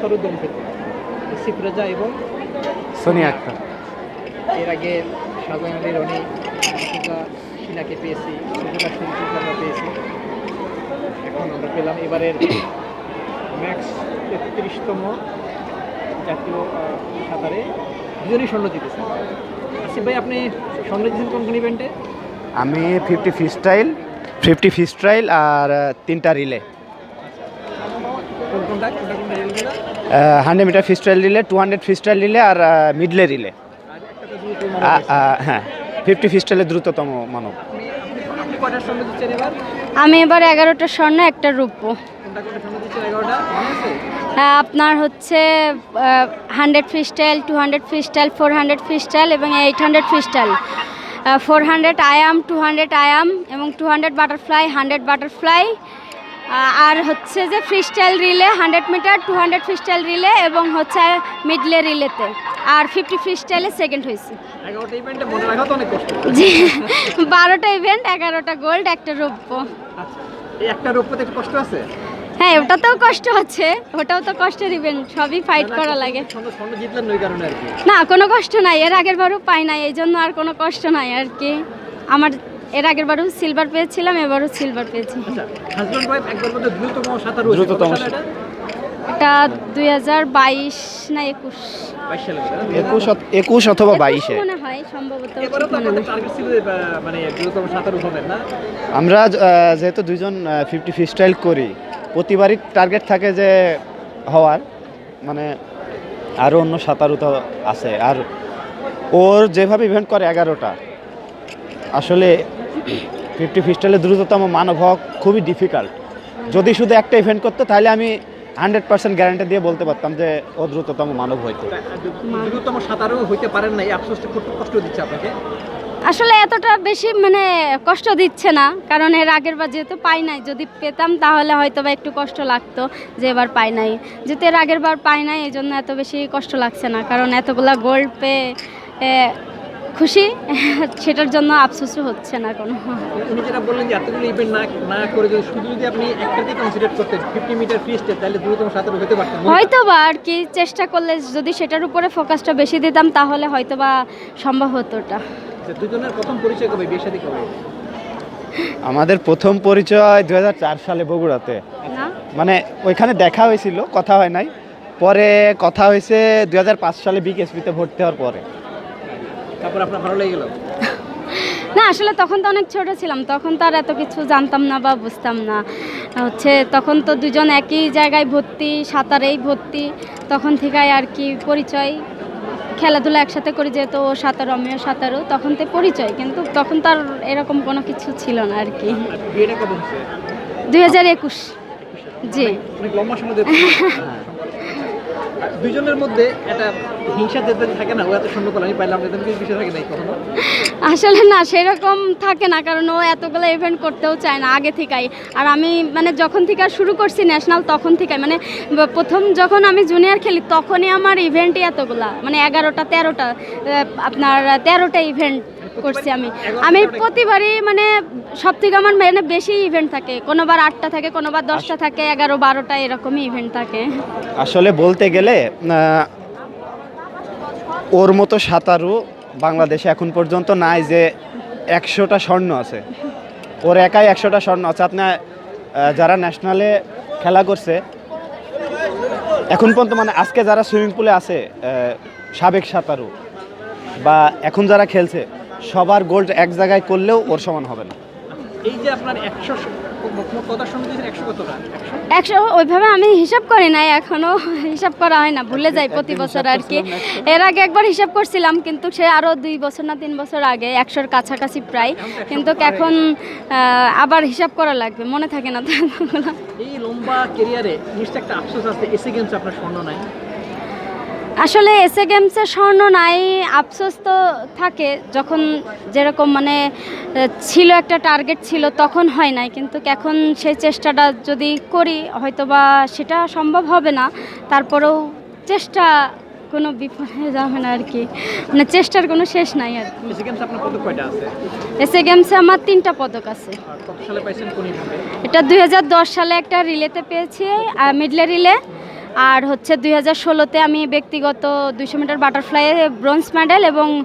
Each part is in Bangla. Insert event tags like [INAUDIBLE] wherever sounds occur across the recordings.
সাঁতারু দম পেতে এবং সোনিয়া আক্তার। এর আগে শাহজাহান আলী রনি আশিকা শিলাকে পেয়েছি সুযোগ আমরা পেয়েছি। এখন আমরা পেলাম এবারের ম্যাক্স তেত্রিশতম জাতীয় সাঁতারে দুজনই স্বর্ণ জিতেছে আসিফ ভাই আপনি স্বর্ণ জিতেছেন কোন কোন ইভেন্টে আমি ফিফটি ফি স্টাইল ফিফটি ফি স্টাইল আর তিনটা রিলে কোন কোনটা কোনটা কোনটা রেলগুলো hundred metre freestyle relay two hundred freestyle relay আর মিডলে রিলে হ্যাঁ ফিফটি ফি স্টাইলের দ্রুততম মানব। আমি এবার এগারোটা স্বর্ণ একটা রূপ্য হ্যাঁ, আপনার হচ্ছে hundred free style two hundred free style four hundred freestyle এবং eight hundred freestyle four hundred IM two hundred IM এবং two hundred butterfly hundred butterfly আর হচ্ছে যে freestyle relay hundred metre two hundred freestyle relay এবং হচ্ছে মিডলে রিলেতে আর ফিফটি ফ্রিস্টাইলে সেকেন্ড হয়েছে। জি বারোটা ইভেন্ট এগারোটা গোল্ড একটা রৌপ্য। আচ্ছা একটা রূপতে একটু কষ্ট আছে? হ্যাঁ ওটাতেও কষ্ট আছে ওটাও তো কষ্টের ইভেন্ট সবই ফাইট করা লাগে। না কোনো কষ্ট নাই এর আগের বারও পাই নাই এই জন্য আর কোনো কষ্ট নাই আর কি। আমার এর আগের বারও সিলভার পেয়েছিলাম এবারও সিলভার পেয়েছি। আচ্ছা হাজব্যান্ড ওয়াইফ একবার মধ্যে দ্রুততম সাঁতারু দ্রুততম এটা? এটা দুই হাজার বাইশ না একুশ? একুশ একুশ অথবা বাইশে। মনে হয় সম্ভবত মনে মানে আমরা যেহেতু দুইজন ফিফটি ফি স্টাইল করি প্রতিবারই টার্গেট থাকে যে হওয়ার মানে আরও অন্য সাঁতারু তো আছে। আর ওর যেভাবে ইভেন্ট করে এগারোটা আসলে ফিফটি ফিস্টাইলে দ্রুততম মানব হওয়া খুবই ডিফিকাল্ট যদি শুধু একটা ইভেন্ট করতো তাহলে আমি হান্ড্রেড পার্সেন্ট গ্যারান্টি দিয়ে বলতে পারতাম যে ও দ্রুততম মানব হইতো। দ্রুততম সাঁতারু হইতে পারেন না এই আফসোসটা খুব কষ্ট দিচ্ছে আপনাকে? আসলে এতটা বেশি মানে কষ্ট দিচ্ছে না কারণ এর আগের বার যেহেতু পাই নাই যদি পেতাম তাহলে হয়তো বা একটু কষ্ট লাগতো যে এবার পাই নাই। যেহেতু এর আগের বার পাই নাই এই জন্য এত বেশি কষ্ট লাগছে না কারণ এতগুলা গোল্ড পেয়ে খুশি সেটার জন্য আফসোসও হচ্ছে না কোনো। উনি যেটা বললেন যে এতগুলো ইভেন্ট না না করে যদি শুধু যদি আপনি একটাতেই কনসিডার করতেন ফিফটি মিটার ফ্রি স্টেপ তাহলে দ্রুততম সাঁতারু হতে পারতেন। হয়তো বা আর কি চেষ্টা করলে যদি সেটার উপরে ফোকাসটা বেশি দিতাম তাহলে হয়তো বা সম্ভব হতো ওটা। আচ্ছা, দুজনের প্রথম পরিচয় কবে বিয়ে শাদী কবে? আমাদের প্রথম পরিচয় দু হাজার চার সালে বগুড়াতে। না? মানে ওইখানে দেখা হয়েছিল কথা হয় নাই। পরে কথা হয়েছে দুই হাজার পাঁচ সালে বিকেএসপিতে ভর্তি হওয়ার পরে। তারপর আপনার ভালো লেগে গেল? না আসলে তখন তো অনেক ছোট ছিলাম তখন তো আর এত কিছু জানতাম না বা বুঝতাম না। হচ্ছে তখন তো দুজন একই জায়গায় ভর্তি সাঁতারেই ভর্তি তখন থেকে আর কি পরিচয়। খেলাধুলা একসাথে করি যেহেতু ও সাঁতার আমিও সাঁতারও তখন তো পরিচয় কিন্তু তখন তো আর এরকম কোনো কিছু ছিল না আর কি। দুই হাজার একুশ। জি। [LAUGHS] দুইজনের মধ্যে একটা হিংসা যেতে থাকে না, ও এত সুন্দর করে, আমি পাইলাম এরকম কিছু বিষয় থাকে নাই কখনো? আসলে না, সেরকম থাকে না, কারণ ও এতগুলো ইভেন্ট করতেও চায় না, আগে থেকেই। আর আমি মানে যখন থেকে শুরু করছি ন্যাশনাল তখন থেকে মানে প্রথম যখন আমি জুনিয়র খেলি, তখনই আমার ইভেন্টই এতগুলা। মানে এগারোটা, তেরোটা আপনার, তেরোটা ইভেন্ট করছি আমি। আমি প্রতিবারই মানে সব থেকে আমার মানে বেশি ইভেন্ট থাকে। কোনোবার আটটা থাকে কোনোবার দশটা থাকে এগারো বারোটা এরকমই ইভেন্ট থাকে। আসলে বলতে গেলে ওর মতো সাঁতারু বাংলাদেশে এখন পর্যন্ত নাই যে একশোটা স্বর্ণ আছে। ওর একাই একশোটা স্বর্ণ আছে। আপনার যারা ন্যাশনালে খেলা করছে এখন পর্যন্ত মানে আজকে যারা সুইমিং পুলে আছে সাবেক সাঁতারু বা এখন যারা খেলছে সবার গোল্ড এক জায়গায় করলেও ওর সমান হবে না। এই যে আপনার একশো ওইভাবে আমি হিসাব করি নাই এখনও হিসাব করা হয় না ভুলে যাই প্রতি বছর আর কি। এর আগে একবার হিসাব করছিলাম কিন্তু সে আরও দুই বছর না তিন বছর আগে একশোর কাছাকাছি প্রায়। কিন্তু এখন আবার হিসাব করা লাগবে মনে থাকে না। এই লম্বা কেরিয়ারে নিশ্চয় একটা আফসোস আছে এসে গেমসে আপনার স্বর্ণ নাই। আসলে এসএ গেমসে স্বর্ণ নাই আফসোস তো থাকে। যখন যেরকম মানে ছিল একটা টার্গেট ছিল তখন হয় নাই। কিন্তু এখন সেই চেষ্টাটা যদি করি হয়তো বা সেটা সম্ভব হবে না। তারপরেও চেষ্টা কোনো বিফলে যাবে না আর কি মানে চেষ্টার কোনো শেষ নাই আর কি। এসে এসএ গেমসে আমার তিনটা পদক আছে। এটা দু হাজার দশ সালে একটা রিলেতে পেয়েছি মিডলে রিলে। আর হচ্ছে দুই হাজার ষোলোতে আমি ব্যক্তিগত দুইশো মিটার বাটারফ্লাইয়ে ব্রোঞ্জ মেডেল এবং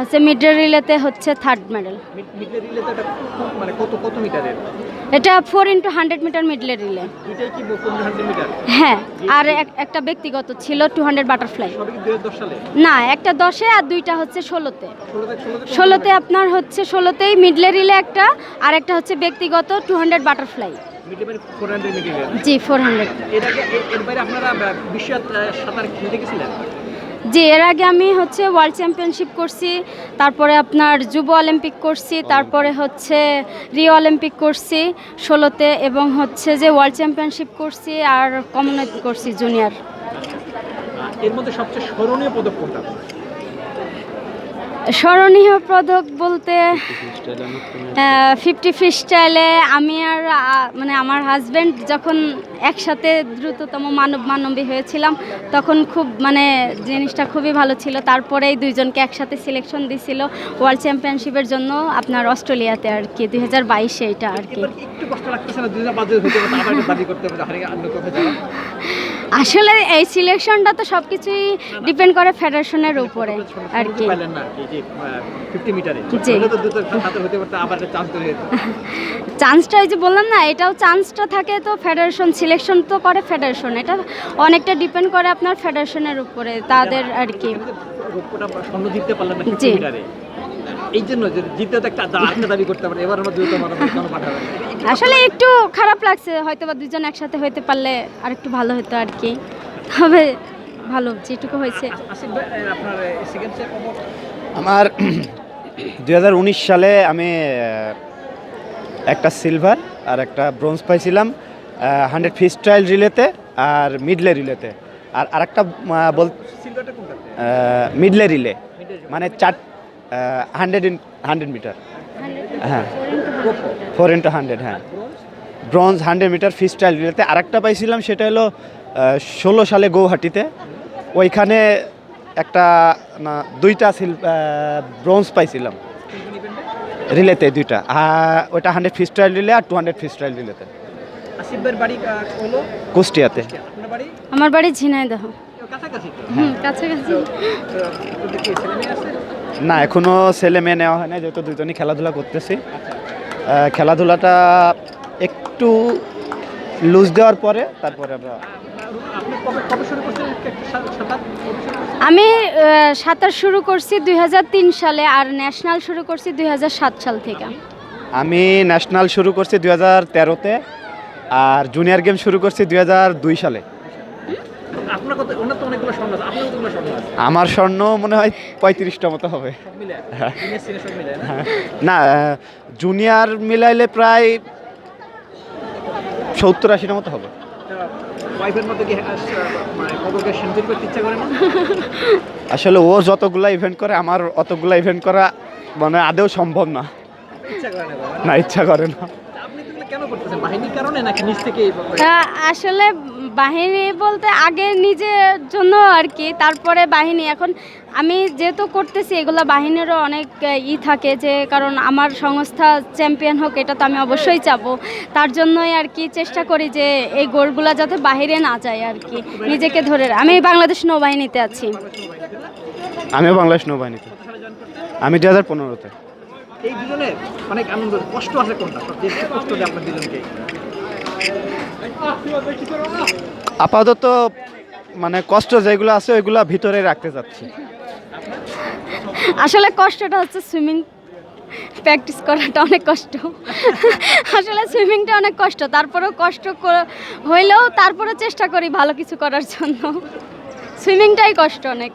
হচ্ছে মিড রিলেতে হচ্ছে থার্ড মেডেল। এটা মানে এটা four into hundred metre medley relay. হ্যাঁ আর এক- একটা ব্যক্তিগত ছিল টু হান্ড্রেড বাটারফ্লাই। না একটা দশে আর দুইটা হচ্ছে ষোলোতে। ষোলোতে ষোলোতে আপনার হচ্ছে ষোলোতেই মিডলে রিলে একটা আর একটা হচ্ছে ব্যক্তিগত টু হান্ড্রেড বাটারফ্লাই। জি ফোর হান্ড্রেড জি এর আগে আমি হচ্ছে ওয়ার্ল্ড চ্যাম্পিয়নশিপ করছি তারপরে আপনার যুব অলিম্পিক করছি তারপরে হচ্ছে রিও অলিম্পিক করছি ষোলোতে এবং হচ্ছে যে ওয়ার্ল্ড চ্যাম্পিয়নশিপ করছি আর কমনওয়েলথ করছি জুনিয়র এর মধ্যে সবচেয়ে স্মরণীয় পদক কোনটা? স্মরণীয় পদক বলতে ফিফটি ফ্রি স্টাইলে আমি আর মানে আমার হাজব্যান্ড যখন একসাথে দ্রুততম মানব মানবী হয়েছিলাম, তখন খুব মানে জিনিসটা খুবই ভালো ছিল। তারপরেই দুইজনকে একসাথে সিলেকশন দিছিল ওয়ার্ল্ড চ্যাম্পিয়নশিপের জন্য আপনার অস্ট্রেলিয়াতে আর কি, দুই হাজার বাইশে এটা আর কি। আসলে এই সিলেকশনটা তো সব কিছুই ডিপেন্ড করে ফেডারেশনের উপরে আর কি। চান্সটা এই যে বললাম না এটাও চান্সটা থাকে তো ফেডারেশন সিলেকশন তো করে ফেডারেশন। এটা অনেকটা ডিপেন্ড করে আপনার ফেডারেশনের উপরে তাদের আর কি। স্বর্ণ জিততে পারলেন না এই জন্য যে জিততে তো একটা একটা দাবি করতে পারে এবার আমরা দ্রুত আসলে একটু খারাপ লাগছে হয়তো বা দুজন একসাথে হইতে পারলে আর একটু ভালো হতো আর কি। তবে ভালো যেটুকু হয়েছে। আমার [CLEARS THROAT] দু হাজার উনিশ সালে আমি একটা সিলভার আর একটা ব্রোঞ্জ পাইছিলাম হান্ড্রেড ফিস ট্রায়াল রিলেতে আর মিডলে রিলেতে আর আরেকটা বল সিলভারটা মিডলে রিলে মানে চার হান্ড্রেড ইন হান্ড্রেড মিটার হ্যাঁ। ফোর ইন্টু হান্ড্রেড হ্যাঁ। Bronze hundred metre free style রিলেতে আরেকটা পাইছিলাম সেটা হলো ষোলো সালে গৌহাটিতে। ওইখানে একটা না দুইটা সিল ব্রোঞ্জ পাইছিলাম। রিলেতে দুইটা। আর ওইটা হান্ড্রেড ফ্রি স্টাইল রিলে আর টু হান্ড্রেড ফ্রি স্টাইল রিলেতে কুষ্টিয়াতে। আমার বাড়ি ঝিনাইদহ। কাছাকাছি। না এখনও ছেলে মেয়ে নেওয়া হয় না যেহেতু দুজনই খেলাধুলা করতেছি। খেলাধুলাটা একটু লুজ দেওয়ার পরে তারপরে আমরা? আমি সাঁতার শুরু করছি দু হাজার তিন সালে আর ন্যাশনাল শুরু করছি দুই হাজার সাত সাল থেকে। আমি ন্যাশনাল শুরু করছি দুই হাজার তেরোতে আর জুনিয়র গেম শুরু করছি দুই হাজার দুই সালে। আমার স্বর্ণ মনে হয় পঁয়ত্রিশটা মতো হবে। না? না জুনিয়র মিলাইলে প্রায় সত্তর আশিটা মতো হবে। মানে আসলে ও যতগুলা ইভেন্ট করে আমার অতগুলা ইভেন্ট করা মানে আদেও সম্ভব না। না ইচ্ছা করে না। আপনি তো এগুলো কেন করতেছেন? বাহিনীর কারণে নাকি নিজ থেকে আহ, আসলে বাহিনী বলতে আগে নিজের জন্য আর কি তারপরে বাহিনী। এখন আমি যেহেতু করতেছি এগুলো বাহিনীরও অনেক ই থাকে যে কারণ আমার সংস্থা চ্যাম্পিয়ন হোক এটা তো আমি অবশ্যই চাবো। তার জন্যই আর কি চেষ্টা করি যে এই গোলগুলো যাতে বাহিরে না যায় আর কি। নিজেকে ধরে আমি বাংলাদেশ নৌবাহিনীতে আছি। আমিও বাংলাদেশ নৌবাহিনীতে। আমি দু হাজার পনেরোতে। এই দুজনের অনেক আনন্দ কষ্ট আছে কোনটা? কষ্ট আপনার দুজনকে। আপাতত মানে কষ্ট যেগুলো আছে ওইগুলো ভিতরে রাখতে চাচ্ছি আসলে কষ্টটা হচ্ছে সুইমিং প্র্যাকটিস করাটা অনেক কষ্ট। আসলে সুইমিংটা অনেক কষ্ট তারপরেও কষ্ট হইলেও তারপরে চেষ্টা করি ভালো কিছু করার জন্য। সুইমিংটাই কষ্ট অনেক।